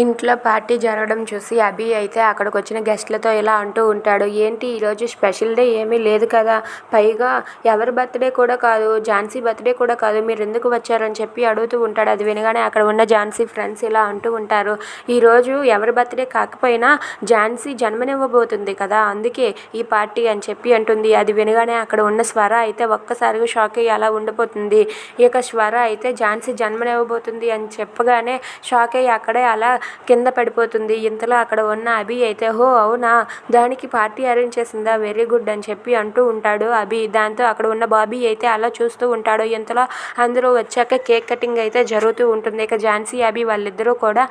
ఇంట్లో పార్టీ జరగడం చూసి అభి అయితే అక్కడికి వచ్చిన గెస్ట్లతో ఇలా అంటూ ఉంటాడు. ఏంటి ఈరోజు స్పెషల్ డే ఏమీ లేదు కదా. పైగా ఎవరి బర్త్డే కూడా కాదు ఝాన్సీ బర్త్డే కూడా కాదు. మీరు ఎందుకు వచ్చారని చెప్పి అడుగుతూ ఉంటాడు. అది వినగానే అక్కడ ఉన్న ఝాన్సీ ఫ్రెండ్స్ ఇలా అంటూ ఉంటారు. ఈరోజు ఎవరి బర్త్డే కాకపోయినా ఝాన్సీ జన్మనివ్వబోతుంది కదా. అందుకే ఈ పార్టీ అని చెప్పి అంటుంది. అది వినగానే అక్కడ ఉన్న స్వర అయితే ఒక్కసారిగా షాక్ అయ్యి అలా ఉండిపోతుంది. ఇక స్వర అయితే ఝాన్సీ జన్మనివ్వబోతుంది అని చెప్పగానే షాక్ అయ్యి అక్కడే అలా కింద పడిపోతుంది. ఇంతలో అక్కడ ఉన్న అభి అయితే హో అవునా? దానికి పార్టీ అరేంజ్ చేసిందా? వెరీ గుడ్ అని చెప్పి అంటూ ఉంటాడు అభి. దాంతో అక్కడ ఉన్న బాబీ అయితే అలా చూస్తూ ఉంటాడు. ఇంతలో అందరూ వచ్చాక కేక్ కటింగ్ అయితే జరుగుతూ ఉంటుంది. ఇక ఝాన్సీ అభి వాళ్ళిద్దరూ కూడా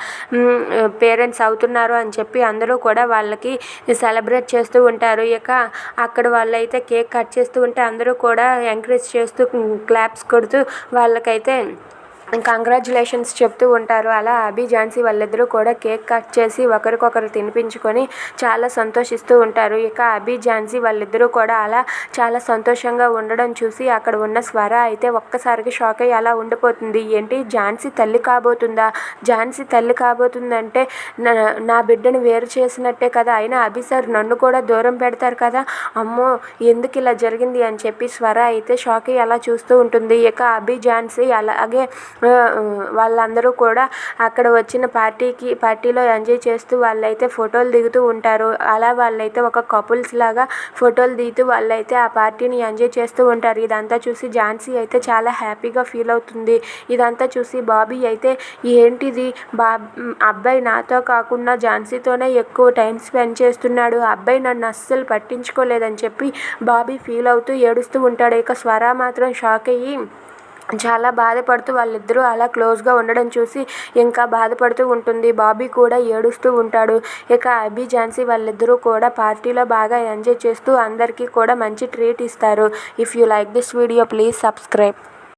పేరెంట్స్ అవుతున్నారు అని చెప్పి అందరూ కూడా వాళ్ళకి సెలబ్రేట్ చేస్తూ ఉంటారు. ఇక అక్కడ వాళ్ళైతే కేక్ కట్ చేస్తూ ఉంటే అందరూ కూడా ఎంకరేజ్ చేస్తూ క్లాప్స్ కొడుతూ వాళ్ళకైతే కంగ్రాచులేషన్స్ చెప్తూ ఉంటారు. అలా అభి ఝాన్సీ వాళ్ళిద్దరూ కూడా కేక్ కట్ చేసి ఒకరికొకరు తినిపించుకొని చాలా సంతోషిస్తూ ఉంటారు. ఇక అభి ఝాన్సీ వాళ్ళిద్దరూ కూడా అలా చాలా సంతోషంగా ఉండడం చూసి అక్కడ ఉన్న స్వర అయితే ఒక్కసారికి షాక్ అయ్యి అలా ఉండిపోతుంది. ఏంటి? ఝాన్సీ తల్లి కాబోతుందా? ఝాన్సీ తల్లి కాబోతుందంటే నా బిడ్డను వేరు చేసినట్టే కదా. అయినా అభి సార్ నన్ను కూడా దూరం పెడతారు కదా. అమ్మో ఎందుకు ఇలా జరిగింది అని చెప్పి స్వర అయితే షాక్ అయ్యి అలా చూస్తూ ఉంటుంది. ఇక అభి ఝాన్సీ అలాగే వాళ్ళందరూ కూడా అక్కడ వచ్చిన పార్టీకి పార్టీలో ఎంజాయ్ చేస్తూ వాళ్ళైతే ఫోటోలు దిగుతూ ఉంటారు. అలా వాళ్ళైతే ఒక కపుల్స్ లాగా ఫోటోలు దిగుతూ వాళ్ళైతే ఆ పార్టీని ఎంజాయ్ చేస్తూ ఉంటారు. ఇదంతా చూసి ఝాన్సీ అయితే చాలా హ్యాపీగా ఫీల్ అవుతుంది. ఇదంతా చూసి బాబీ అయితే ఏంటిది? బా అబ్బాయి నాతో కాకుండా ఝాన్సీతోనే ఎక్కువ టైం స్పెండ్ చేస్తున్నాడు. అబ్బాయి నన్ను అస్సలు పట్టించుకోలేదని చెప్పి బాబీ ఫీల్ అవుతూ ఏడుస్తూ ఉంటాడు. ఇక స్వర మాత్రం షాక్ అయ్యి చాలా బాధపడుతూ వాళ్ళిద్దరూ అలా క్లోజ్గా ఉండడం చూసి ఇంకా బాధపడుతూ ఉంటుంది. బాబీ కూడా ఏడుస్తూ ఉంటాడు. ఇక అభి ఝాన్సీ వాళ్ళిద్దరూ కూడా పార్టీలో బాగా ఎంజాయ్ చేస్తూ అందరికీ కూడా మంచి ట్రీట్ ఇస్తారు. If you like this video please subscribe